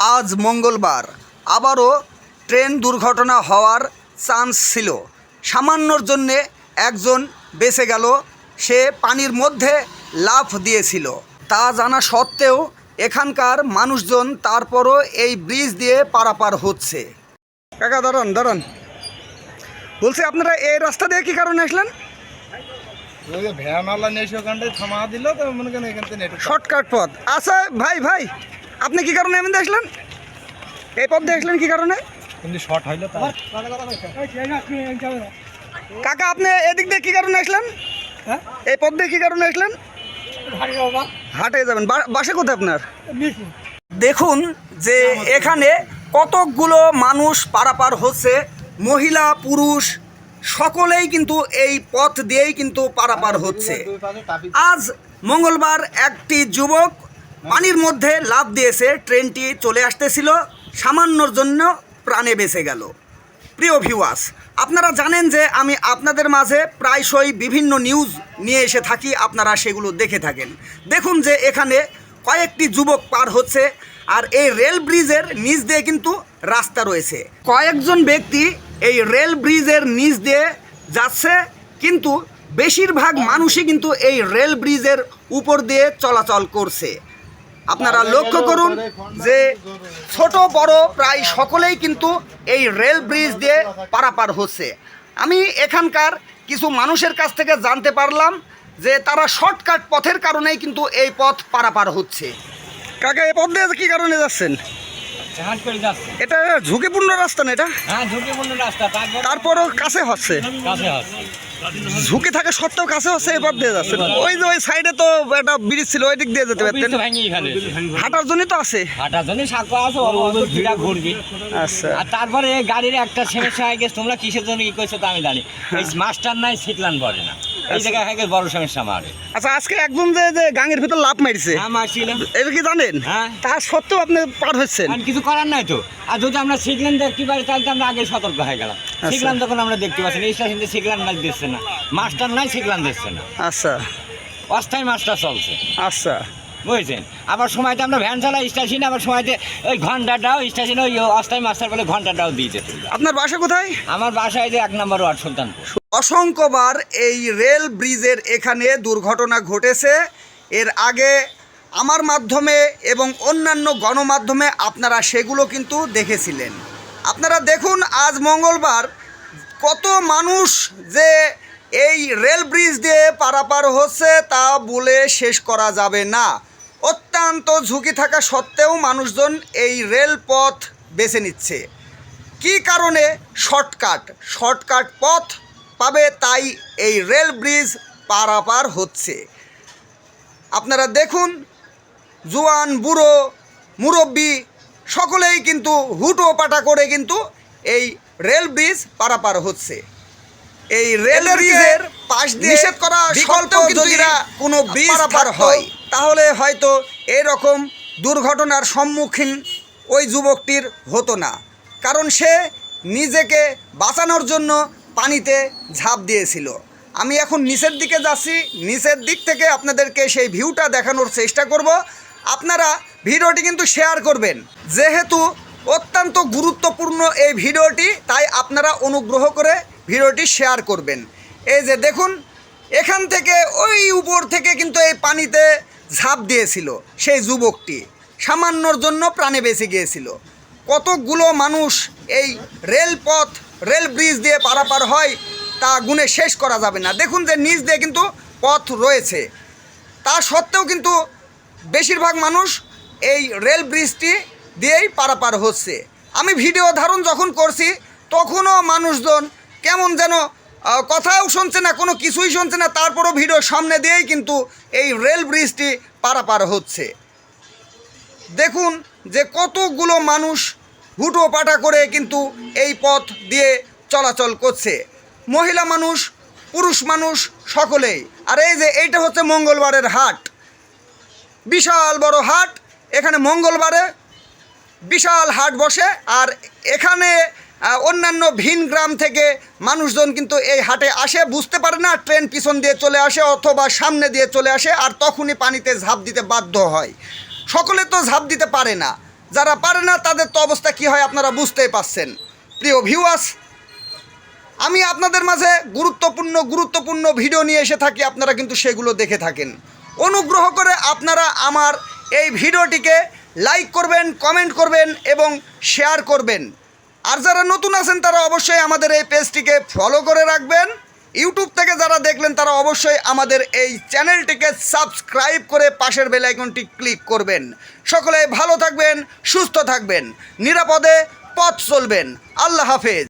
আজ মঙ্গলবার। আবারও ট্রেন দুর্ঘটনা হওয়ার চান্স ছিল। সামান্যর জন্যে একজন বেঁচে গেল। সে পানির মধ্যে লাফ দিয়েছিল। তা জানা সত্ত্বেও এখানকার মানুষজন তারপরও এই ব্রিজ দিয়ে পারাপার হচ্ছে। কাকা দাঁড়ান দাঁড়ান। বলছি আপনারা এই রাস্তা দিয়ে কী কারণে আসলেন? ভ্যানওয়ালা নিয়ে এসে ওখানটায় থামা দিল তো মনে করেন এখান থেকে শর্টকাট পথ। আচ্ছা ভাই ভাই। আপনি কি কারণে এমন আসলেন এই পথ দিয়ে আসলেন কি কারণে? কিন্তু শর্ট হইল কাকা আপনি এদিক দিয়ে কি কারণে আসলেন? এই পথ দিয়ে কি কারণে আসলেন? হাটে যাবেন। বা- বাসা কোথায় আপনার? দেখুন যে এখানে কতকগুলো মানুষ পারাপার হচ্ছে মহিলা পুরুষ সকলেই কিন্তু এই পথ দিয়েই কিন্তু পারাপার হচ্ছে। আজ মঙ্গলবার একটি যুবক পানির মধ্যে লাফ দিয়েছে ট্রেনটি চলে আসতেছিল, সামান্যর জন্য প্রাণে বেঁচে গেল। প্রিয় ভিউয়ার্স আপনারা জানেন যে আমি আপনাদের মাঝে প্রায়শই বিভিন্ন নিউজ নিয়ে এসে থাকি, আপনারা সেগুলো দেখে থাকেন। দেখুন যে এখানে কয়েকটি যুবক পার হচ্ছে আর এই রেল ব্রিজের নিচ দিয়ে কিন্তু রাস্তা রয়েছে। কয়েকজন ব্যক্তি এই রেল ব্রিজের নিচ দিয়ে যাচ্ছে, কিন্তু বেশিরভাগ মানুষই কিন্তু এই রেল ব্রিজের উপর দিয়ে চলাচল করছে। আপনারা লক্ষ্য করুন যে ছোট বড় প্রায় সকলেই কিন্তু এই রেল ব্রিজ দিয়ে পারাপার হচ্ছে। আমি এখানকার কিছু মানুষের কাছ থেকে জানতে পারলাম যে তারা শর্টকাট পথের কারণেই কিন্তু এই পথ পারাপার হচ্ছে। কাকা এই পথ দিয়ে কি কারণে যাচ্ছেন? এটা ঝুঁকিপূর্ণ রাস্তা না এটা? হ্যাঁ ঝুঁকিপূর্ণ রাস্তা। তারপরও কাছে হচ্ছে। ঝুঁকি থাকা সত্ত্বেও কাছে হচ্ছে এবার দিয়ে যাচ্ছে। ওই যে ওই সাইডে তো একটা ব্রিজ ছিল ওই দিক দিয়ে যেতে পারতেন। হাঁটার জন্যই তো আছে। হাঁটার জন্যই সাঁকো আছে ভিড়া ঘুরবি। আচ্ছা। আর তারপরে গাড়ির একটা সমস্যা হয়ে গেছে তোমরা কিসের জন্য কি করছ তো আমি জানি। মাস্টার নাই শিখলান পড়ে না। এই জায়গায় হয়ে বড় সমস্যা আমার। আচ্ছা আজকে একদম যে যে গাঙের ভিতর লাভ মারছে। হ্যাঁ মারছিলাম এবার কি জানেন? হ্যাঁ। তা সত্ত্বেও আপনি পার হচ্ছেন। কিছু করার নাই তো। আর যদি আমরা শিখলেন দেখতে পারি তাহলে তো আমরা আগে সতর্ক হয়ে গেলাম। শিখলাম তখন আমরা দেখতে পাচ্ছি এই স্টেশনে শিখলাম মাছ দিচ্ছে না। মাস্টার নাই শিখলাম দিচ্ছে না। আচ্ছা। অস্থায়ী মাস্টার চলছে। আচ্ছা। বুঝছেন? আবার সময়তে আমরা ভ্যান চালাই স্টেশনে আবার সময়তে ওই ঘন্টাটাও স্টেশনে ওই অস্থায়ী মাস্টার বলে ঘন্টাটাও দিয়ে যেত আপনার বাসা কোথায়? আমার বাসায় যে এক নম্বর ওয়ার্ড সুলতানপুর। অসংখ্যবার এই রেল ব্রিজের এখানে দুর্ঘটনা ঘটেছে। এর আগে আমার মাধ্যমে এবং অন্যান্য গণমাধ্যমে আপনারা সেগুলো কিন্তু দেখেছিলেন। আপনারা দেখুন আজ মঙ্গলবার কত মানুষ যে এই রেল ব্রিজ দিয়ে পারাপার হচ্ছে তা বলে শেষ করা যাবে না। অত্যন্ত ঝুঁকি থাকা সত্ত্বেও মানুষজন এই রেলপথ বেছে নিচ্ছে। কি কারণে? শর্টকাট। শর্টকাট পথ পাবে তাই এই রেল ব্রিজ পারাপার হচ্ছে। আপনারা দেখুন জুয়ান বুড়ো মুরব্বী সকলেই কিন্তু হুটো পাটা করে কিন্তু এই রেল ব্রিজ পারাপার হচ্ছে। এই রেল ব্রিজের পাশ দিয়ে নিষেধ করা বিকল্প যদি কোনো ব্রিজ পারাপার হয়। তাহলে হয়তো এরকম দুর্ঘটনার সম্মুখীন ওই যুবকটির হতো না। কারণ সে নিজেকে বাঁচানোর জন্য পানিতে ঝাঁপ দিয়েছিল। আমি এখন নিচের দিকে যাচ্ছি, নিচের দিক থেকে আপনাদেরকে সেই ভিউটা দেখানোর চেষ্টা করব। আপনারা ভিডিওটি কিন্তু শেয়ার করবেন। যেহেতু অত্যন্ত গুরুত্বপূর্ণ এই ভিডিওটি, তাই আপনারা অনুগ্রহ করে ভিডিওটি শেয়ার করবেন। এই যে দেখুন, এখান থেকে ওই উপর থেকে কিন্তু এই পানিতে ঝাঁপ দিয়েছিল সেই যুবকটি। সামান্যর জন্য প্রাণে বেঁচে গিয়েছিল। কতগুলো মানুষ এই রেলপথ, রেল ব্রিজ দিয়ে পারাপার হয়, তা গুণে শেষ করা যাবে না। দেখুন যে নিচ দিয়ে কিন্তু পথ রয়েছে। তা সত্ত্বেও কিন্তু বেশিরভাগ মানুষ এই রেল ব্রিজটি দিয়েই পারাপার হচ্ছে। আমি ভিডিও ধারণ যখন করছি, তখনও মানুষজন কেমন যেন কথাও শুনছে না, কোনো কিছুই শুনছে না, তারপরও ভিডিও সামনে দিয়েই কিন্তু এই রেল ব্রিজটি পারাপার হচ্ছে। দেখুন যে কতগুলো মানুষ হুটো পাটা করে কিন্তু এই পথ দিয়ে চলাচল করছে। মহিলা মানুষ, পুরুষ মানুষ সকলেই। আর এই যে এইটা হচ্ছে মঙ্গলবারের হাট। বিশাল বড় হাট, এখানে মঙ্গলবারে বিশাল হাট বসে, আর এখানে অন্যান্য ভিন গ্রাম থেকে মানুষজন কিন্তু এই হাটে আসে, বুঝতে পারে না, ট্রেন পিছন দিয়ে চলে আসে অথবা সামনে দিয়ে চলে আসে আর তখনই পানিতে ঝাঁপ দিতে বাধ্য হয়। সকলে তো ঝাঁপ দিতে পারে না। যারা পারে না, তাদের তো অবস্থা কি হয় আপনারা বুঝতেই পারছেন। প্রিয় ভিউয়ার্স আমি আপনাদের মাঝে গুরুত্বপূর্ণ গুরুত্বপূর্ণ ভিডিও নিয়ে এসে থাকি, আপনারা কিন্তু সেগুলো দেখে থাকেন। অনুগ্রহ করে আপনারা আমার এই ভিডিওটিকে লাইক করবেন কমেন্ট করবেন এবং শেয়ার করবেন। আর যারা নতুন আছেন, তারা অবশ্যই আমাদের এই পেজটিকে ফলো করে রাখবেন। ইউটিউব থেকে যারা দেখলেন, তারা অবশ্যই আমাদের এই চ্যানেলটিকে সাবস্ক্রাইব করে পাশের বেল আইকনটি ক্লিক করবেন। সকলে ভালো থাকবেন, সুস্থ থাকবেন, নিরাপদে পথ চলবেন। আল্লাহ হাফেজ।